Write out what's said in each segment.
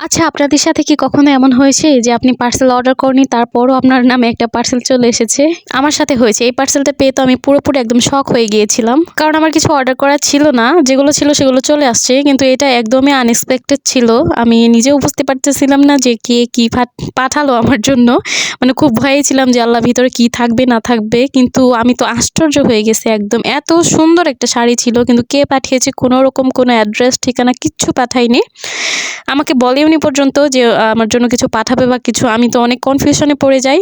আচ্ছা আপনাদের সাথে কি কখনো এমন হয়েছে যে আপনি পার্সেল অর্ডার করেনি তারপরও আপনার নামে একটা পার্সেল চলে এসেছে? আমার সাথে হয়েছে। এই পার্সেলটা পেয়ে তো আমি পুরোপুরি একদম শখ হয়ে গিয়েছিলাম। কারণ আমার কিছু অর্ডার করা ছিল না। যেগুলো ছিল সেগুলো চলে আসছে। কিন্তু এটা একদমই আনএক্সপেক্টেড ছিল। আমি নিজেও বুঝতে পারতেছিলাম না যে কে কি পাঠ- পাঠালো আমার জন্য। মানে খুব ভয়ে ছিলাম যে আল্লাহ ভিতরে কি থাকবে, না থাকবে। কিন্তু আমি তো আশ্চর্য হয়ে গেছি একদম। এত সুন্দর একটা শাড়ি ছিল। কিন্তু কে পাঠিয়েছে? কোনো রকম কোনো অ্যাড্রেস ঠিকানা কিচ্ছু পাঠায়নি। আমাকে বলেওনি পর্যন্ত যে আমার জন্য কিছু পাঠাবে বা কিছু, আমি তো অনেক কনফিউশনে পড়ে যাই।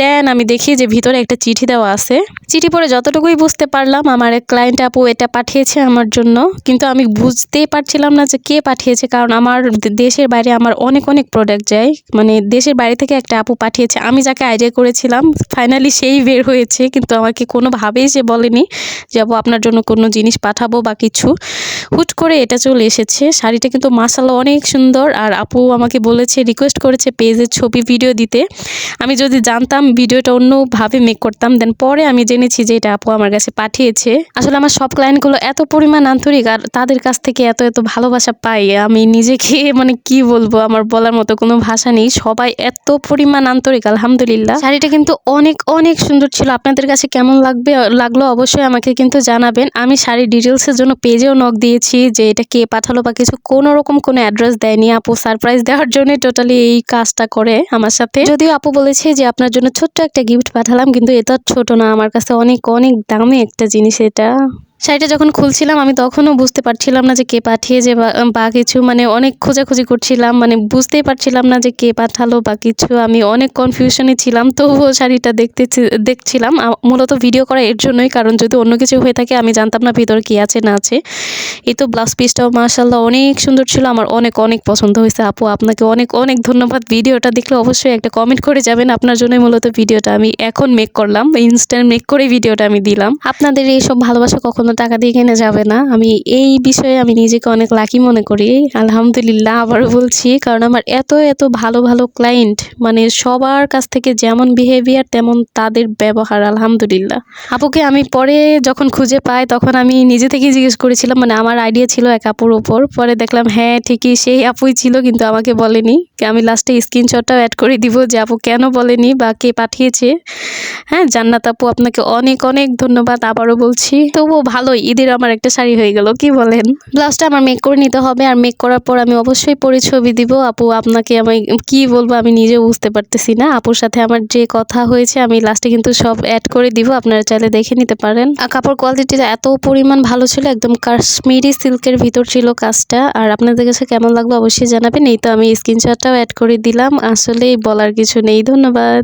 দেন আমি দেখি যে ভিতরে একটা চিঠি দেওয়া আছে। চিঠি পড়ে যতটুকুই বুঝতে পারলাম, আমার এক ক্লায়েন্ট আপু এটা পাঠিয়েছে আমার জন্য। কিন্তু আমি বুঝতেই পারছিলাম না যে কে পাঠিয়েছে, কারণ আমার দেশের বাইরে আমার অনেক অনেক প্রোডাক্ট যায়। মানে দেশের বাইরে থেকে একটা আপু পাঠিয়েছে, আমি যাকে আইডিয়া করেছিলাম ফাইনালি সেই বের হয়েছে। কিন্তু আমাকে কোনোভাবেই সে বলেনি যে, আপু, আপনার জন্য কোনো জিনিস পাঠাবো বা কিছু। হুট করে এটা চলে এসেছে। শাড়িটা কিন্তু মাসাল্লাহ অনেক সুন্দর। আর আপু আমাকে বলেছে রিকোয়েস্ট করেছে পেজের ছবি ভিডিও দিতে। আমি যদি জানতাম ভিডিওটা অন্যভাবে মেক করতাম দেন পরে আমি জেনেছি যে এটা আপু আমার কাছে পাঠিয়েছে। আসলে আমার সব ক্লায়েন্টগুলো এত পরিমাণ আন্তরিক আর তাদের কাছ থেকে এত এত ভালোবাসা পাই। আমি নিজেকে মানে কি বলব, আমার বলার মতো কোনো ভাষা নেই। সবাই এত পরিমাণ আন্তরিক, আলহামদুলিল্লাহ। শাড়িটা কিন্তু অনেক অনেক সুন্দর ছিল। আপনাদের কাছে কেমন লাগবে, লাগল অবশ্যই আমাকে কিন্তু জানাবেন। আমি শাড়ির ডিটেলসের জন্য পেজেও নক দিয়েছি। যে এটা কে পাঠালো বা কিছু কোনো রকম কোনো অ্যাড্রেস দেয়নি। আপু সারপ্রাইজ দেওয়ার জন্য টোটালি এই কাজটা করে আমার সাথে। যদিও আপু বলেছে যে আপনার জন্য ছোট্ট একটা গিফট পাঠালাম, কিন্তু এটা ছোট না। আমার কাছে অনেক অনেক দামি একটা জিনিস এটা। শাড়িটা যখন খুলছিলাম, আমি তখনও বুঝতে পারছিলাম না যে কে পাঠিয়েছে বা কিছু। মানে অনেক খোঁজাখুঁজি করছিলাম মানে বুঝতেই পারছিলাম না যে কে পাঠালো বা কিছু। আমি অনেক কনফিউশনে ছিলাম, তবুও শাড়িটা দেখতে দেখছিলাম। মূলত ভিডিও করা এর জন্যই, কারণ যদি অন্য কিছু হয়ে থাকে, আমি জানতাম না ভিতরে কী আছে, না আছে। এই তো ব্লাউজ পিসটাও মাশাল্লাহ অনেক সুন্দর ছিল, আমার অনেক অনেক পছন্দ হয়েছে। আপু, আপনাকে অনেক অনেক ধন্যবাদ। ভিডিওটা দেখলে অবশ্যই একটা কমেন্ট করে যাবেন। আপনার জন্যই মূলত ভিডিওটা আমি এখন মেক করলাম ইনস্ট্যান্ট মেক করে ভিডিওটা আমি দিলাম। আপনাদের এইসব ভালোবাসা কখনো টাকা দিয়ে কেনা যাবে না। আমি এই বিষয়ে আমি নিজেকে অনেক লাকি মনে করি। আলহামদুলিল্লাহ আবারও বলছি, কারণ আমার এত এত ভালো ভালো ক্লায়েন্ট মানে সবার কাছ থেকে যেমন বিহেভিয়ার তেমন তাদের ব্যবহার, আলহামদুলিল্লাহ। আপুকে আমি পরে যখন খুঁজে পাই, তখন আমি নিজে থেকেই জিজ্ঞেস করেছিলাম মানে আমার আইডিয়া ছিল এক আপুর ওপর। পরে দেখলাম হ্যাঁ ঠিকই, সেই আপুই ছিল, কিন্তু আমাকে বলেনি। আমি লাস্টে স্ক্রিনশটটাও অ্যাড করে দিব যে আপু কেন বলেনি বা কে পাঠিয়েছে। হ্যাঁ জান্নাত আপু, আপনাকে অনেক অনেক ধন্যবাদ, আবারও বলছি। তবুও ভালোই, ঈদের আমার একটা শাড়ি হয়ে গেল, কি বলেন? ব্লাউজটা আমার মেক করে নিতে হবে, আর মেক করার পর আমি অবশ্যই পরে ছবি দিব। আপু, আপনাকে আমি কি বলব আমি নিজেও বুঝতে পারতেছি না। আপুর সাথে আমার যে কথা হয়েছে আমি লাস্টে কিন্তু সব অ্যাড করে দিব, আপনারা চাইলে দেখে নিতে পারেন। আর কাপড় কোয়ালিটিটা এত পরিমাণ ভালো ছিল, একদম কাশ্মীরি সিল্কের ভিতর ছিল কাজটা। আর আপনাদের কাছে কেমন লাগল অবশ্যই জানাবেন, এই তো আমি স্ক্রিনশটটাও অ্যাড করে দিলাম। আসলে বলার কিছু নেই, ধন্যবাদ।